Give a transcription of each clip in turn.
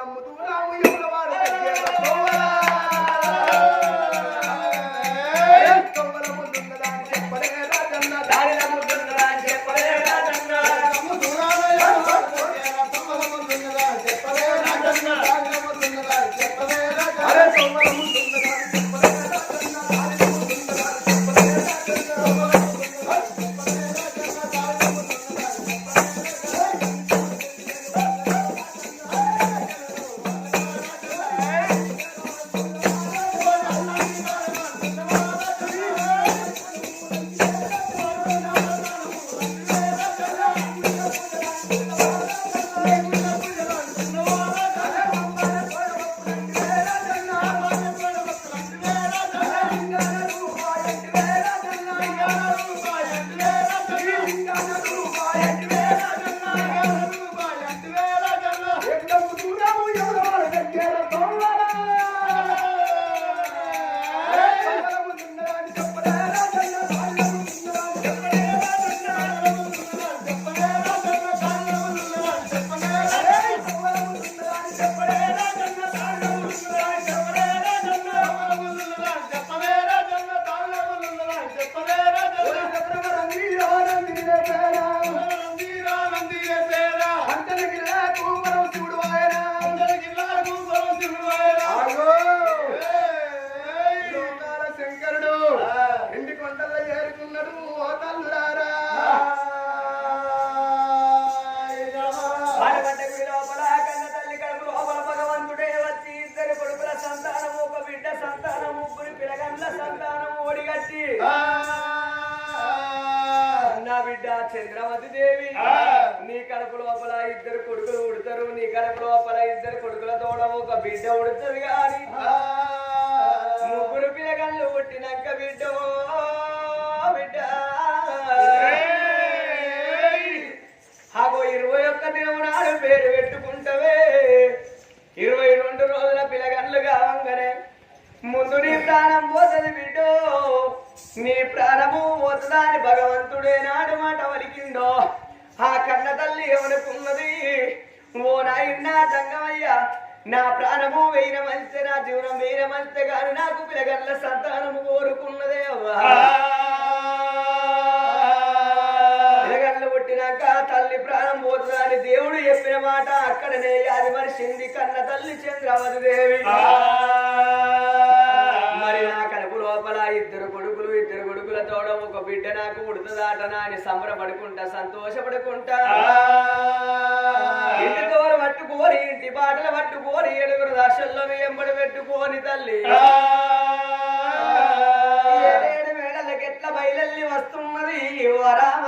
దమ్ముతున్నాము ఇద్దరు కొడుకుల తోడ ఒక బిడ్డ ఉడుతుంది గాని ముగ్గురు పిలగళ్ళు పుట్టినాక బిడ్డ బిడ్డ. ఆగో ఇరవై ఒక్క దినమునాడు పేరు పెట్టుకుంటవే. ఇరవై రెండు రోజుల పిలగన్లు కావంగానే ముందు నీ ప్రాణం పోతుంది బిడ్డో. నీ ప్రాణము పోతుందా అని భగవంతుడే నాడు మాట వలికిందో ఆ కన్న తల్లి ఏమనుకున్నది ఓ నాయనా దంగమయ్య నా ప్రాణము వేయిన మంచి నా జీవనం వేయిన మంచి కానీ నాకు పిలగల్ల సంతానము కోరుకున్నదే అవ్వా. పిలగన్లు పుట్టినాక తల్లి ప్రాణం పోతుందని దేవుడు చెప్పిన మాట అక్కడనే అది మరిచింది కన్న తల్లి చంద్రవతి దేవి. మరి నా కడుపు లోపల ఇద్దరు కొడుకులు ఇద్దరు కొడుకుల తోడ ఒక బిడ్డ నాకు ఉడుతుందాటనా అని సంబరపడుకుంటా సంతోషపడుకుంటా. ఇంటి తోర పట్టుకోని ఇంటి బాటలు పట్టుకోని ఏడుగురు దశల్లో ఎంబడి పెట్టుకోని తల్లి. ఏడేడు మేడలకి ఎట్లా బయలెల్లి వస్తున్నది. ఓ రామ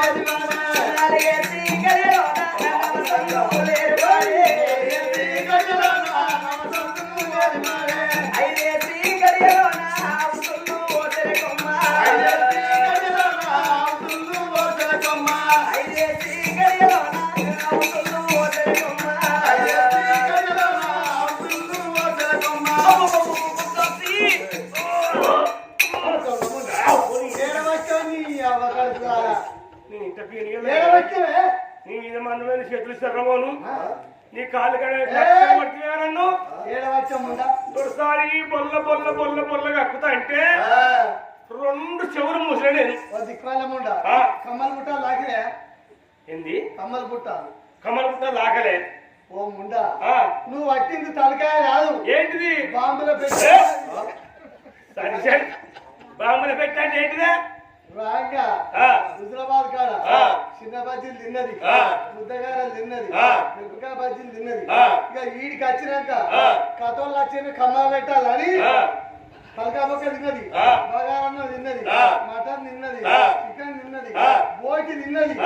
Thank you. నన్ను ఒకసారి బొల్ల బొల్ల బొల్ల బొల్లగా అక్కుతా అంటే రెండు చెవులు మూసిన నేను. ఆ. కమ్మల బుట్ట లాగిరే ఏంది? కమ్మల బుట్ట. కమల పుట్ట లాగలే. ఓ ముండా? ఆ, నువ్వు పట్టింది తలకాయ కాదు ఏంటిది? బాంబులో పెట్టి. బాంబులు పెట్టండి ఏంటిదే? రాగా హుజరాబాద్ కాడ. చిన్న బజ్జీలు తిన్నది. ముద్దగారలు తిన్నది. మిరపకాయ బజ్జీలు తిన్నది. ఇక ఈడికి వచ్చినాక. కథోళ్ళు వచ్చిన కమ్మ పెట్టాలని ఆ, తలకాయ బొక్క తిన్నది. బగారన్న తిన్నది. మటన్ తిన్నది. చికెన్ తిన్నది. బోటి తిన్నది.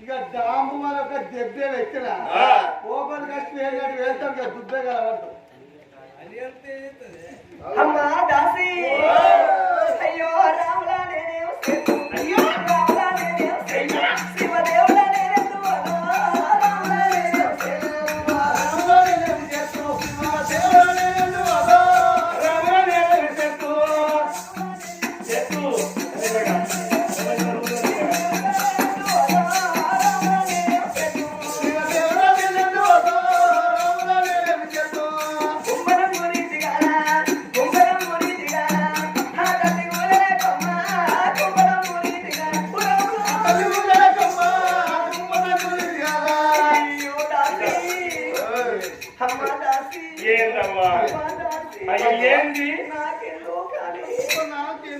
ఇక డాంబు మన ఒక దెబ్బే ఆ. ఓపెన్ కష్ట వేసినట్టు వేస్తాం ఇక కలవద్దు అమ్మా దాసి ఏందమ్మా? అయ్యో ఏంది? నాకెందో కానీ.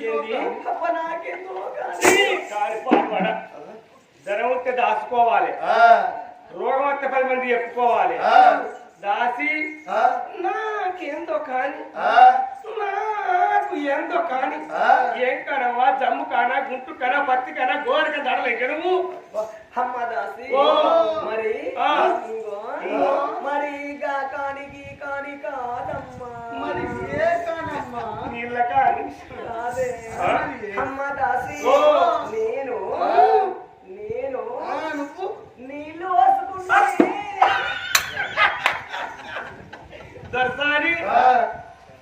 ఏంది? అప్ప నాకెందో కానీ. కాలిపోవాడ ధనం వస్తే దాచుకోవాలి. రోగం వస్తే పది మంది చెప్పుకోవాలి. దాసి నాకేందో కాని. నాకు ఏందో కాని. ఏం కానవా జమ్ము కానా గుంటు కానా పత్తి కానా గోరక దడలేక నువ్వు? అమ్మ దాసి ఓ. మరి ఆ. ఇంగో ఇంగో. మరి గా కానికి కాని కాదమ్మా మరి ఏ కానమ్మా నీళ్ళ కాదే. అమ్మ దాసి ఓ. నేను ఆ. నేను ఆ, నువ్వు నీళ్ళు వసుకుంటే దర్శనాన్ని ఆ,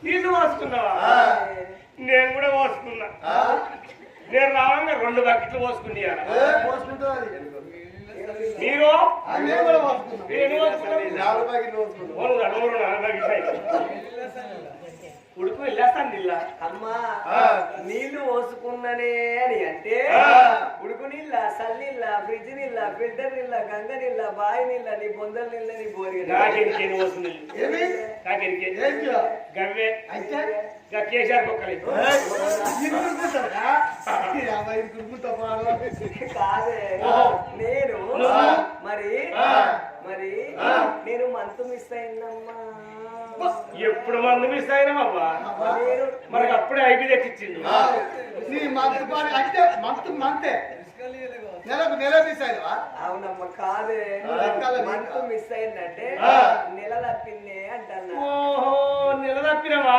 నీళ్ళు పోసుకున్నావా ఆ. నేను కూడా పోసుకున్నా ఆ, నేను రావంగా రెండు బకెట్లు పోసుకున్నాను ఏ, పోసుకుంటావు అది. మీరు ఆ, నేను కూడా పోసుకున్నా. నేను పోసుకున్నాను నాలుగు ప్యాకెట్లు పోసుకున్నా. ఓను నలుగురు నలభై ఉడుకు వెళ్ళేస్తాను నీళ్ళ అమ్మా ఆ. నీళ్ళు పోసుకున్ననే అని అంటే ఆ. ఉడుకు నీళ్ళ సల్లిళ్ళ ఫ్రిడ్జ్ నీళ్ళ ఫిల్టర్ నీళ్ళ గంగ నీళ్ళ బావి నీళ్ళ నీ బొందల నీళ్ళ నీ బోరి నాకెనికి ఎన్ని పోస్తుంది ఏమి? చేయాలి? గవ్వే. అయితే? కేసీఆర్ కుక్కలు. కాదే. నేను? మరి. మరి ఆ. నేను మంతు మిస్ అయిందమ్మా. ఎప్పుడు మందు మిస్ అయినామమ్మా మనకు అప్పుడే ఐపీ తెచ్చిచ్చింది మంత్ మంతే నెలకు నెల తీసాడు అవునమ్మా కాదే. మంతు మిస్ అయిందంటే. నెల తప్పిందే అంటన్నా. ఓహో నెల తప్పినవా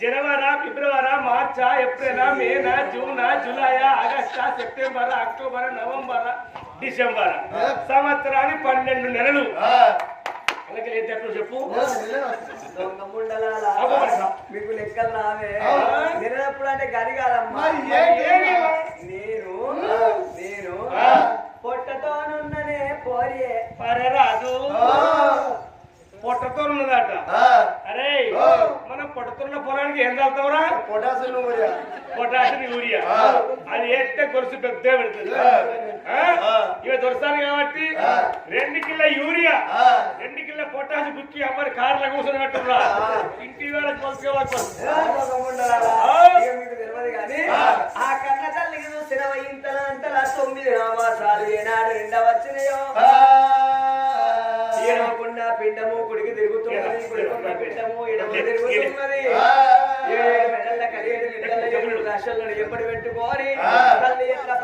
జనవరా ఫిబ్రవరా మార్చా ఏప్రిలా మేనా జూనా జూలయా ఆగస్టా సెప్టెంబర్ అక్టోబర్ నవంబర్ డిసెంబర్. సంవత్సరానికి పన్నెండు నెలలు. లేదు చెప్పు. మీకు లెక్కలు రావే ఆ. నిన్నప్పుడు అంటే గది కాదమ్మా? నేను నేను. పొట్టతోనున్ననే పోరియే పరరాదు పొట్టతో ఉన్నదట అరే. మనం పొట్టతున్న పొలానికి ఏం చల్తావురా పొటాసియం పొటాషియం యూరియా. ఆ. అది వేస్తే గొలుసు పెద్ద పెడుతుంది. ఇవి దొరుకుతాను కాబట్టి. రెండు కిలో యూరియా రెండు కిలో పొటాష్ బుక్కి అమ్మని కార్లో కూర్చొని పెట్టురా ఇంటి వేళ ముండలాల ఆ. కన్న తల్లికి చూసిన ఇంతల అంతల తొమ్మిది నవాసాలు ఏనాడు నిండా వచ్చినాయో? ఏడవకుండా పిండము కుడికి తిరుగుతున్నది కుడికున్న పిండము ఎడమ తిరుగుతున్నది మెడల కలియేడు నిడ్డల ఎప్పుడు పెట్టుకొని. తల్లి ఎట్లా.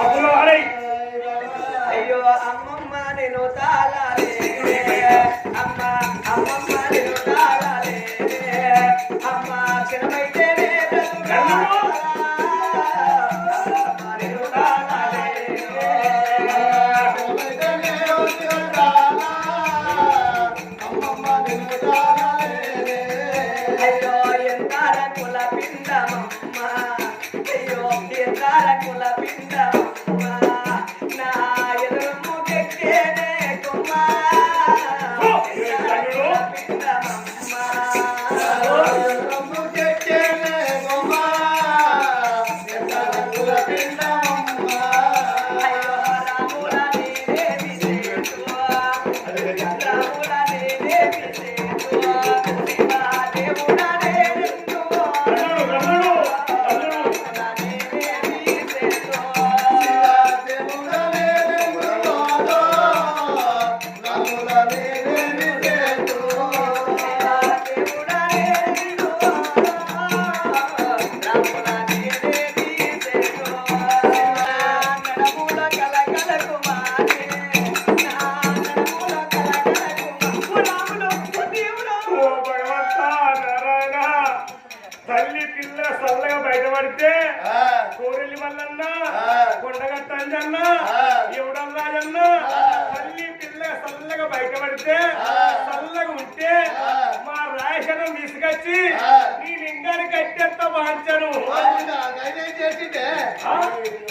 అప్పులో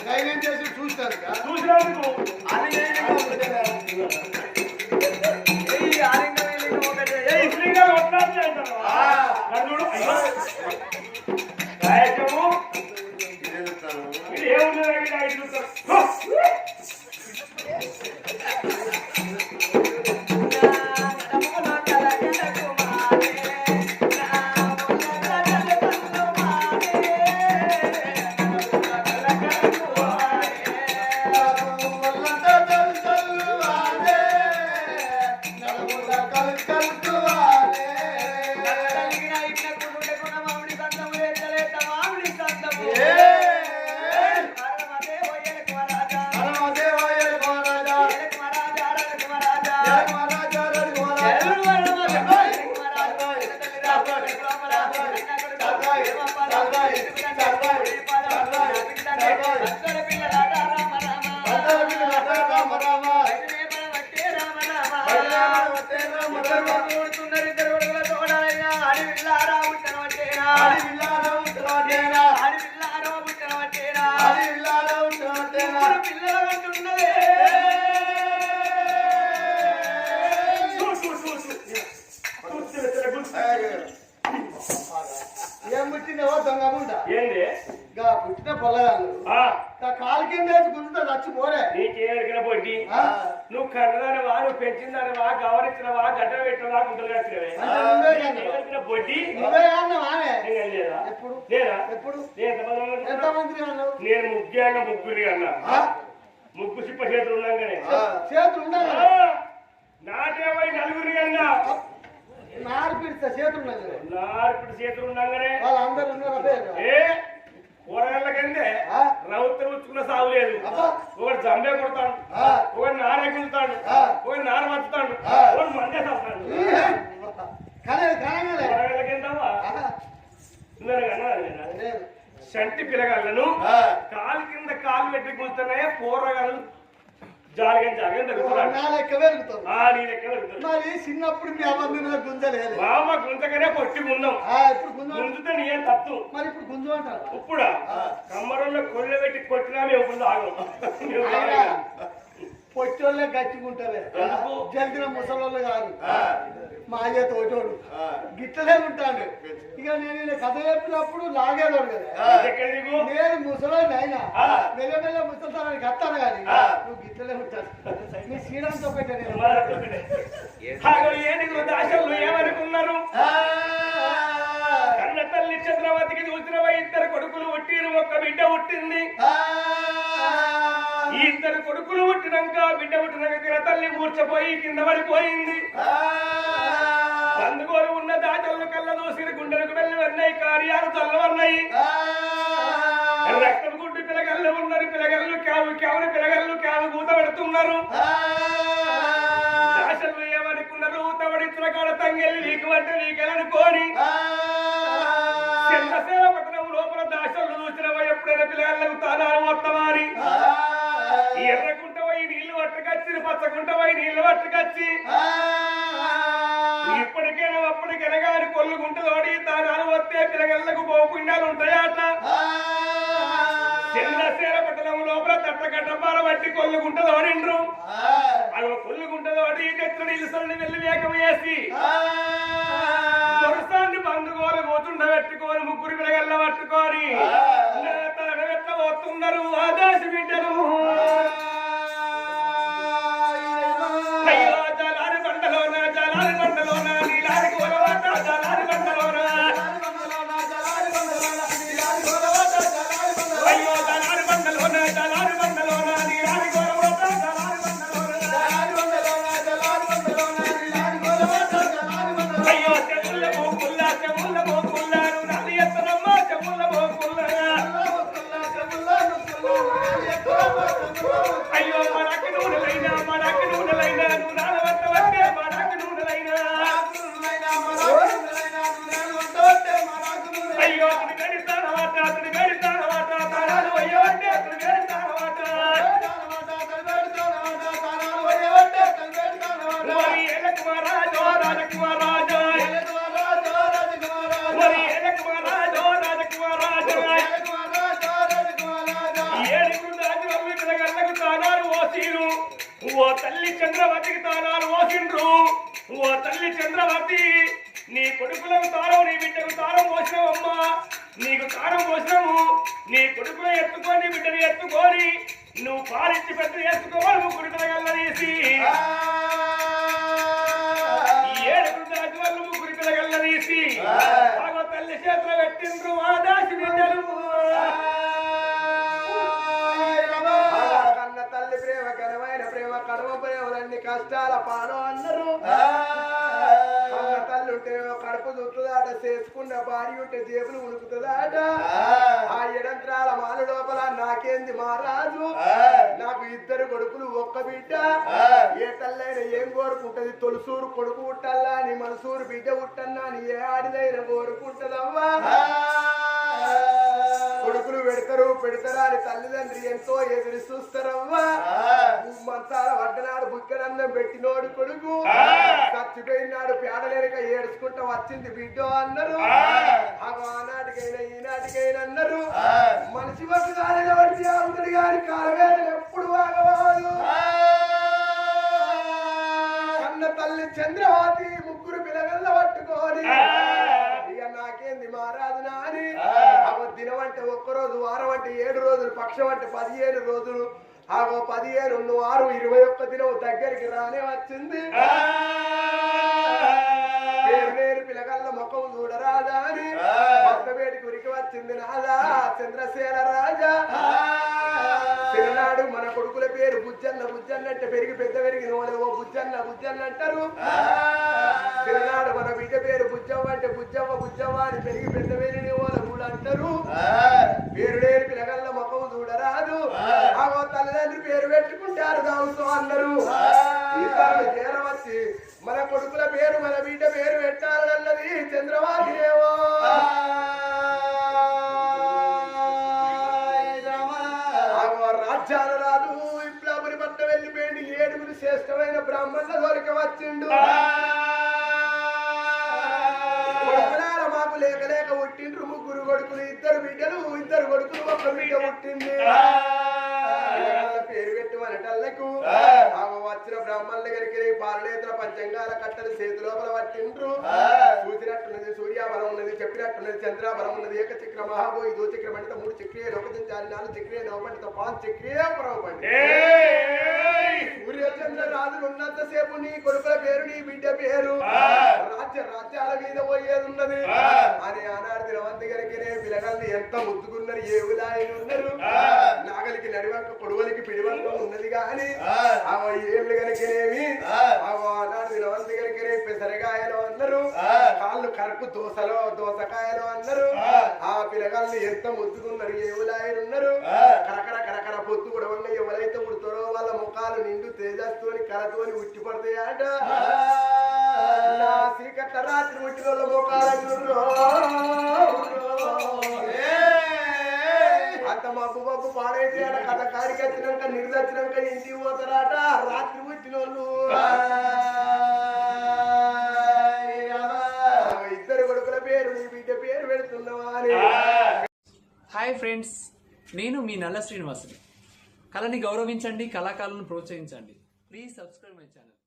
గైడెన్ చేసి చూస్తారు. చూసినందుకు. ఏయ్, ఆలింగం ఏంది? గా పుట్టిన పొల్లగాళ్ళు కాలు కింద గుంజుతా చచ్చి పోరే. నీకేడికిన ఆ? నువ్వు కన్నదానివా నువ్వు పెంచిందానివా గవరించినవా గడ్డ పెట్టినవా గుంటలు కట్టినవే? అంటే నువ్వే కన్నావా? నీకేడికిన పొడ్డి నువ్వే అన్నవానే నేను లేదా? ఎప్పుడు? నేనా ఎప్పుడు? నేను నేను ముగ్గురు అన్నా? ముగ్గు సిప్ప చేతులు ఉన్నాగానే చేతులు ఆ, నాటేమై నలుగురి అన్నా. నారు పిడితే చేతులు. నార్పిడి చేతులు ఉన్నాగానే వాళ్ళందరూ ఉన్నారా ఏ? కూరగాయలకంటే? రౌతులు ఉచ్చుకున్న సాగు లేదు. ఒకటి జంబే కొడతాడు. ఒకటి నార ఆ. ఒకటి నార మచ్చుతాడు. ఒకటి కూరగాయలకేందావా లేదు. సంటి పిల్లగాళ్ళను ఆ. కాలు కింద కాలు పెట్టి కూర్చున్నాయే పోరగాళ్ళు జాలిగా జాలిగా తగ్గుతున్నాడు నా లెక్క వెలుగుతాం ఆ నీ లెక్క తగ్గుతాడు మరి చిన్నప్పుడు మీ అమ్మ మీద గుంజలేదు. మామ గుంతగానే పొట్టి ఆ, ఇప్పుడు గుంజ గుంజుతే నీ ఏం తత్తు మరి ఇప్పుడు గుంజు అంటారు. ఇప్పుడా కమ్మరంలో కొళ్ళు పెట్టి కొట్టినా మేము ముందు ఆగం. పొట్టోళ్ళే గట్టిగుంటారే ఎందుకు? జల్దిన ముసలోళ్ళు కాదు. మా అయ్య తోటోడు గిట్టలే ఉంటాడు. ఇక నేను ఈయన కథ చెప్పినప్పుడు లాగేదోడు కదా? నేను ముసలోని అయినా. ఆ. మెల్ల మెల్ల ముసలితనానికి వస్తాను కానీ. నువ్వు గిట్టలే ఉంటాడు నీ శ్రీరాంతో పెట్టా నేను. మరి ఒకటే. ఆగో ఏనుగు దాశలు ఏమనుకున్నారు? కన్న తల్లి చంద్రవతికి చూసిన ఇద్దరు కొడుకులు పుట్టిరు ఒక బిడ్డ పుట్టింది. ఇద్దరు కొడుకులు పుట్టినాక బిడ్డ పుట్టినాక తల్లి మూర్చపోయి కింద పడిపోయింది. అందుకోని ఉన్న దాచలు కళ్ళ దూసిన గుండెలకు వెళ్ళి ఉన్నాయి కార్యాలు చల్లవన్నాయి రక్తం గుడ్డు పిల్లగల్లు ఉన్నారు పిల్లగల్లు కావు కావుని పిల్లగల్లు కావు కూత పెడుతున్నారు. దాశలు ఏమనుకున్నారు? ఊతబడిచ్చిన కాడ తంగెళ్ళి నీకు అంటే నీకెళ్ళనుకోని కట్టి బట్టి కష్టాల పాలు అన్నారు. ఉంటే కడుపు చుట్టుదాట చేసుకున్న భార్య ఉంటే జేబులు ఉణుకుతుందాట ఆ. ఎడంత్రాల మాలు లోపల నాకేంది మహారాజు నాకు ఇద్దరు కొడుకులు ఒక్క బిడ్డ. ఏ తల్లైనా ఏం కోరుకుంటది? తొలుసూరు కొడుకు పుట్టల్లా అని మనసూరు బిడ్డ పుట్టన్నా అని ఏ ఆడిదైనా కోరుకుంటదమ్మా కొడుకులు పెడతారు అని తల్లిదండ్రి ఎంతో ఎదురు చూస్తారమ్మా మంచాల వడ్డనాడు బుక్కనందం పెట్టినోడు కొడుకు. చచ్చిపోయినాడు పేడలేక ఏడుచుకుంటా వచ్చింది బిడ్డ అన్నారు. ఆనాటికైనా ఈనాటికైనా అన్నారు. మనిషి వరకు కాలేజీ వచ్చి అందరి గారి కాలవేదన ఎప్పుడు ఆగవాదు కన్న తల్లి చంద్రవాతి ముగ్గురు పిల్లగల్ల పట్టుకొని. ఇక నాకేంది ఆగో దినం అంటే ఒక్కరోజు వారం అంటే ఏడు రోజులు పక్షం అంటే పదిహేను రోజులు. ఆగో పదిహేను నువ్వు ఆరు ఇరవై ఒక్క దినం దగ్గరికి రానే వచ్చింది. వేరు పిల్లగల్ల ముఖం చూడరాదా అని కొత్త వేడికి ఉరికి వచ్చింది నాదా చంద్రసేన రాజా. చిన్ననాడు మన కొడుకుల పేరు బుజ్జన్న బుజ్జన్న అంటే పెరిగి పెద్ద పెరిగిన వాళ్ళు బుజ్జన్న బుజ్జన్న అంటారు. చిన్ననాడు మన బిడ్డ పేరు బుజ్జవ్వ అంటే బుజ్జవ్వ బుజ్జవ్వ అని పెరిగి పెద్ద పెరిగిన వాళ్ళు అంటారు. పేరు లేని పిల్లగల్ల ముఖం చూడరాదు. ఆగో తల్లిదండ్రి పేరు పెట్టుకుంటారు దాంతో అన్నారు ఇతరులు చేరవచ్చి మన కొడుకుల పేరు మన బిడ్డ పేరు పెట్టాలన్నది చంద్రబాబు ఏవో ఆగో రాజ్యాల రాజు విప్లవుని పట్ల వెళ్ళిపోయింది. ఏడుగురు శ్రేష్టమైన బ్రాహ్మణుల దొరికి వచ్చిండు. లేక లేక పుట్టిండ్రు ముగ్గురు కొడుకులు ఇద్దరు బిడ్డలు ఇద్దరు కొడుకులు ఒక బిడ్డ పుట్టింది. మనటల్లకు ఆమె వచ్చిన బ్రాహ్మణుల దగ్గరికి పాలనేత్ర పంచంగాల కట్టలు చేతి లోపల పట్టిండ్రు. చూసినట్టున్నది సూర్యాబలం ఉన్నది చెప్పినట్టున్నది చంద్రాబలం ఉన్నది ఏక చక్ర మహాబోయి దో చక్ర పండిత మూడు చక్రియ లోకచంచారి నాలుగు చక్రియ నవ పండిత పాంచ్ చక్రియ పరమ పండిత సూర్యచంద్ర రాజులు ఉన్నంత సేపు నీ కొడుకుల పేరు నీ బిడ్డ పేరు. రాజ్య రాజ్యాల మీద పోయేది ఉన్నది. అని ఆనాడు దినవంతి గారికి పిల్లగాళ్ళు ఎంత ముద్దుకున్నారు ఏ ఉదాయన ఉన్నారు నాగలికి నడివంక కొడువలికి పిడివంక ఉన్నది. గాని అవ ఏళ్ళు గనకనేమి అవ ఆనాడు గారికి పెసరకాయలు అన్నారు కాళ్ళు కరుపు దోసలో దోసకాయలు అన్నారు ఆ. పిల్లగాళ్ళు ఎంత ముద్దుకున్నారు ఏ ఉదాయన ఉన్నారు కరకర కరకర పొత్తు కూడా ఎవరైతే ఉడతారో వాళ్ళ ముఖాలు నిండు తేజస్తోని కరతోని ఉట్టి పడతాయట. చీకట్ల రాత్రి వాళ్ళ ముఖాలు అంత మబ్బు మబ్బు పాడైతే ఆడ కథ కాడికి వచ్చినాక నిర్దచ్చినాక ఇంటికి పోతారట. రాత్రి పుట్టిన వాళ్ళు ఇద్దరు కొడుకుల పేరు నీ బిడ్డ పేరు పెడుతున్నావా అని. హాయ్ ఫ్రెండ్స్ నేను మీ నల్ల శ్రీనివాసుని. కళని గౌరవించండి కళాకారులను ప్రోత్సహించండి. Please subscribe my channel.